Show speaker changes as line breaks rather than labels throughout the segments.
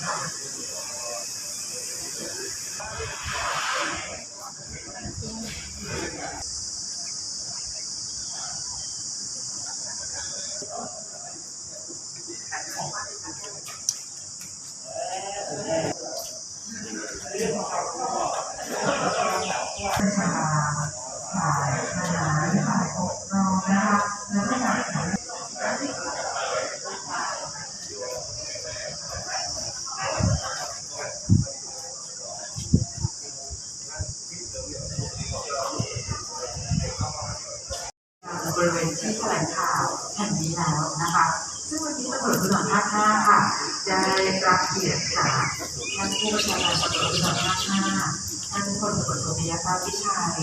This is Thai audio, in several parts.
ช้าวันนี้ค่ะ ประชาฝ่ายทหารฝ่ายปกครองนะคะแล้วก็ฝ่ายสาธารณ บริเวณที่แถลงข่าวแห่งนี้แล้วนะคะ ซึ่งวันนี้ตำรวจภูธรภาค5ค่ะ ได้ รับเกียรติจากท่านผู้บัญชาการตำรวจภูธรภาค5ท่านพลตำรวจโทปิยะตาวิชัย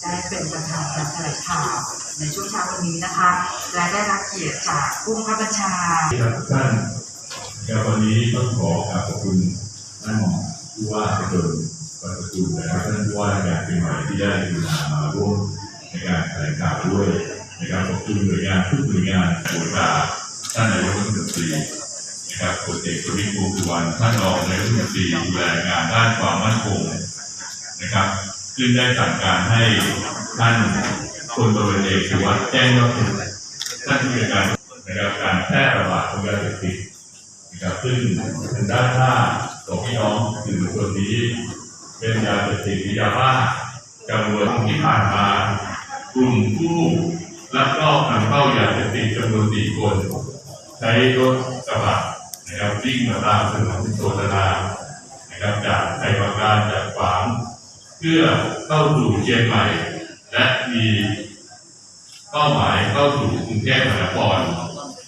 ได้เป็นประธานการแถลงข่าวในช่วงเช้าวันนี้นะคะ และได้รับเกียรติจากผู้บังคับบัญชา
ครับทุกท่านครับวันนี้ต้องขอกราบขอบคุณท่านผู้ว่าประจุปัตตุลนะครับท่านผู้ว่าราชการเชียงใหม่ที่ได้กรุณามาร่วมในการแถลงข่าวด้วยนะครับขอบคุณหน่วยงานทุกหน่วยงานโดยกาท่านนายกรัฐมนตรี นะครับพลเอกประวิตรวงสุวรรณท่านรองนายกรัฐมนตรีดูแลงานด้านความมั่นคงนะครับ ซึ่งได้สั่งการให้ท่านพลตำรวจเอกสุวัสดิ์แจ้งยอดสุขท่านผู้จัดการนะครับการแพร่ระบาดของยาเสพติดนะครับซึ่งทางด้านหน้าของพี่น้องสื่อมวลชนนี้ เป็นยาเสพติดหรือยาบ้าจำนวนที่ผ่านมากลุ่มผู้ลักลอบนำเข้ายาเสพติดจำนวนสี่คน ใช้รถกระบะ นะครับวิ่งมาตามถนนโซนนานะครับจากไทยประการจากฝางเพื่อเข้าสู่เชียงใหม่ และมีเป้าหมายเข้าสู่กรุงเทพมหานคร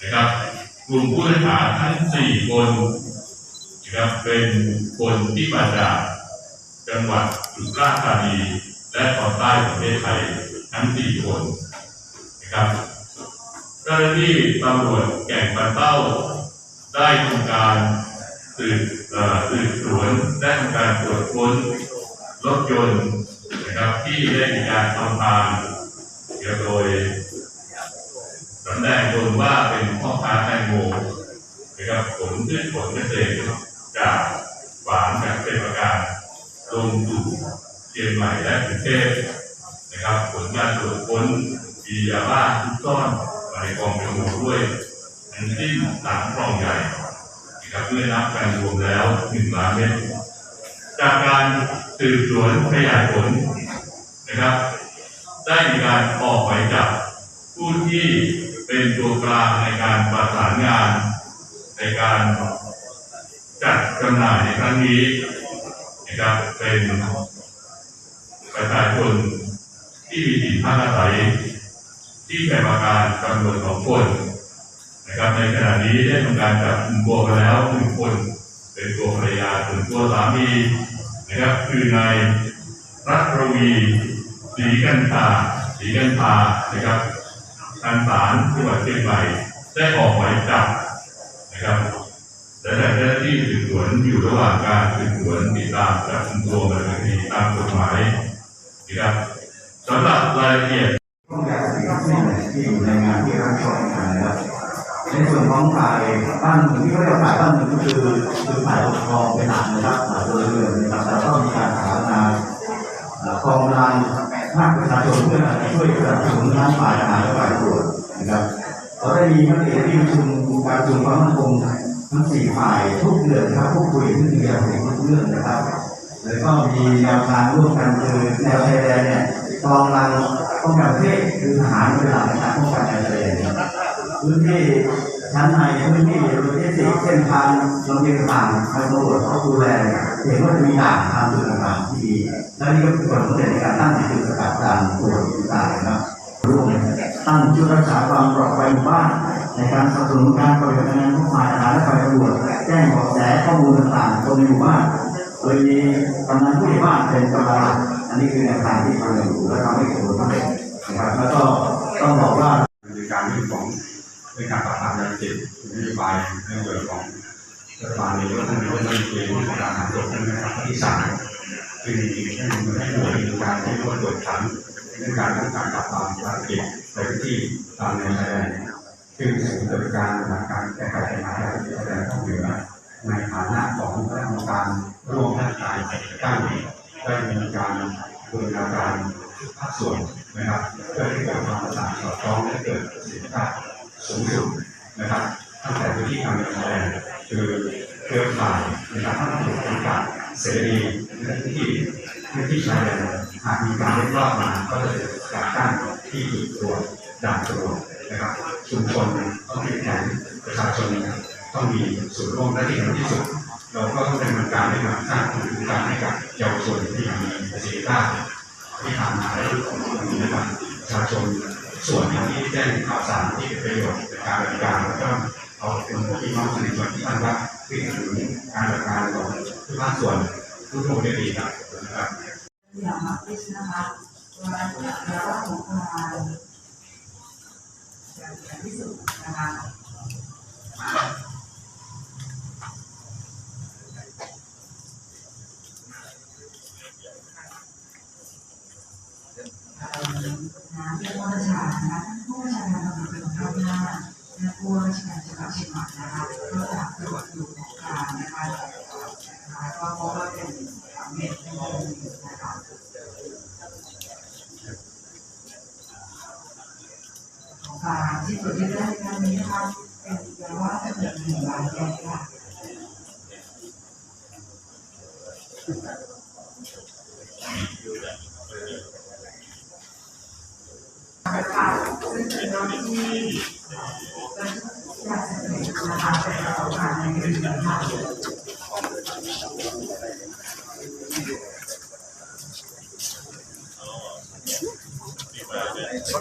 นะครับกลุ่มผู้ต้องหาทั้งสี่คนนะครับเป็นคนที่มาจากจังหวัดสุราษฎร์ธานีและตอนใต้ของประเทศไทยทั้งสี่คนนะครับเจ้าหน้าที่ตำรวจแก่งบันเต้า ได้ทำการสืบสืบสวนได้ทำการตรวจค้นรถยนต์นะครับที่ได้มีการทำทางเกี่ยวโดยสำแดงตนว่าเป็นพ่อค้าแตงโมนะครับผลพืชผลเกษตรจากฝางจากเป็นประการลงสู่เชียงใหม่และกรุงเทพนะครับผลการตรวจค้นมียาบ้าทุกซ่อนในกองเป็นหมูด้วย ทั้งสิ้นสามกล่องใหญ่นะครับเมื่อนับกันรวมแล้วหนึ่งล้านเม็ดจากการสืบสวนขยายผลนะครับ ได้มีการออกหมายจับผู้ที่เป็นตัวกลางในการประสานงาน ในการจัดจำหน่ายในครั้งนี้นะครับเป็นประชาชนที่มีถิ่นพักอาศัยที่แผ่ประการจำนวนสองคน นะครับในขณะนี้ได้ทำการจับกลุ่มตัวมาแล้วหนึ่งคน เป็นตัวภรรยาส่วนตัวสามีนะครับคือนายรัตรวีสีกันตาสีกันตานะครับทางศาลจังหวัดเชียงใหม่ได้ออกหมายจับนะครับและแต่เจ้าหน้าที่สืบสวนอยู่ระหว่างการสืบสวนติดตามจับกลุ่มตัวมาดำเนินคดีตามกฎหมายนะครับสำหรับรายละเอียด
ต้องการสิ่งที่อยู่ในงานที่รับชมกันนะครับ ในส่วนของฝ่ายบ้านเมืองที่เขาเรียกว่าฝ่ายบ้านเมืองก็คือคือฝ่ายปกครองเป็นหลักนะครับฝ่ายโดยรวมนะครับแต่ก็มีการหางานเอ่อกองกำลังภาคประชาชนเพื่อช่วยสนับสนุนทั้งฝ่ายทหารและฝ่ายตำรวจนะครับเราได้มีมติที่ประชุมการประชุมความมั่นคงทั้งสี่ฝ่ายทุกเดือนครับพูดคุยเรื่องเดียวถึงทุกเรื่องนะครับแล้วก็มีแนวทางร่วมกันคือแนวชายแดนเนี่ยกองกำลังป้องกันประเทศคือทหารเป็นหลักในการป้องกันชายแดนพื้นที่ ชั้นในพื้นที่โลจิสติกส์เส้นทางลำเลียงต่างทางตำรวจเขาดูแลเห็นว่าจะมีด่านทางจุดต่างๆที่ดีและนี่ก็เป็นผลสำเร็จในการตั้งจุดสกัดการตรวจต่างๆนะร่วมตั้งชุดรักษาความปลอดภัยหมู่บ้านในการสนับสนุนการปฏิบัติงานของฝ่ายทหารและฝ่ายตำรวจแจ้งเบาะแสข้อมูลต่างๆคนในหมู่บ้านโดยมีกำนันผู้ใหญ่บ้านเป็นกำลังอันนี้คือแนวทางที่ทำอยู่และทำให้เกิดผลสำเร็จ ติ
ดนโยบายเรื่องเกของรัฐบาลในเรื่องของเรื่องการเรื่องของการหาตัวผู้นนะครับที่สามคือให้มีให้หน่วยการให้ร่วมตรวจขันเรื่องการป้องกันปราบปรามยาเสพติดในพื้นที่ตามแนวชายแดนซึ่งศูนย์บริการสถานการแก้ไขปัญหายาเสดชายแดนภาคเหนือในฐานะของคณะกรรมการร่วมราชการตั้งได้มีการบูรณาการภาคส่วนนะครับเพื่อให้เกิดความประสานสอดคล้องและเกิดประสิทธิภาพสูงสุด นะครับตั้งแต่พื้นที่การเมืองชายแดคือเครือข่ายนะครับทั้งถูกจำกัดเสรีในพื้นที่พื้นที่ชายแดนหากมีการเล่นรอบมาก็จะเกิดการตั้งที่จุดตรวจด่านตรวจนะครับชุมชนต้องเข้มแข็งประชาชนต้องมีส่วนร่วมและที่สำคัญที่สุด เราก็ต้องดำเนินการในการสร้างภูมิคุ้มกันให้กับเยาวชนที่มีประสิทธิภาพที่ผ่านมาได้มีนะครับประชาชน ส่วนที่แจ้งข่าวสารที่เป็นประโยชน์ในการบริการแล้วก็เอาเป็นพี่น้องประชาชนที่ท่านรักที่ถึงการบริการของทุกภาคส่วนทุกโรงเรียนดีครับนะครับ
อย่างมากที่สุดนะคะว่าแล้วก็ของทางอย่างที่สุดนะคะ นะเรื่องราการนะคะผู้ราชการตำรวจเป็นข้าวหน้าและผู้ราชการจังหวัดเชียงใหม่นะคะก็จะตรวจดูของกลางนะคะก็พบว่าเป็นเม็ดเป็นอยู่นะคะของการที่ตรวจยึดได้ในครั้งนี้นะคะเป็นยาว่าจำนวนหนึ่งล้านแก้วค่ค่ะซึ่งเป็น รถที่อยากจะเป็นนะคะเป็นประสบการณ์ในการเดินทาง
ร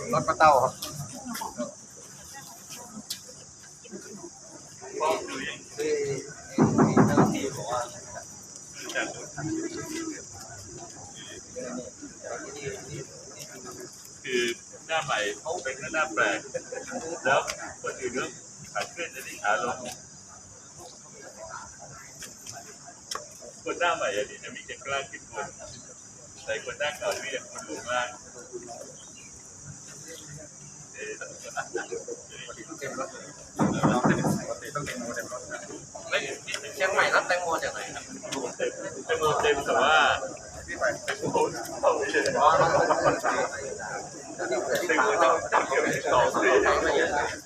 ถรถปลาเต้าครับคือเจ้าหน้าที่บอกว่า
คือหน้า ใหม่เขาเป็นหน้าแปลกแล้วคนอื่นก็ขาขึ้นจะดีขาลงคนหน้าใหม่อันนี้จะมีจะกล้าขึ้นบนแต่คนหน้าเก่าที่ยังคนลงล่างเอ่อ
เต็มรถเลยเราเป็นปกติต้องเต็มโมเต็มรถนะ
ไม่
เชียงใหม่รับแตงโมจากไหนครับ
เต็มเต็มเต็มแต่ว่า
พี่ไป
เต็มโหเขาไม่ใช่ 我将大你们致以最大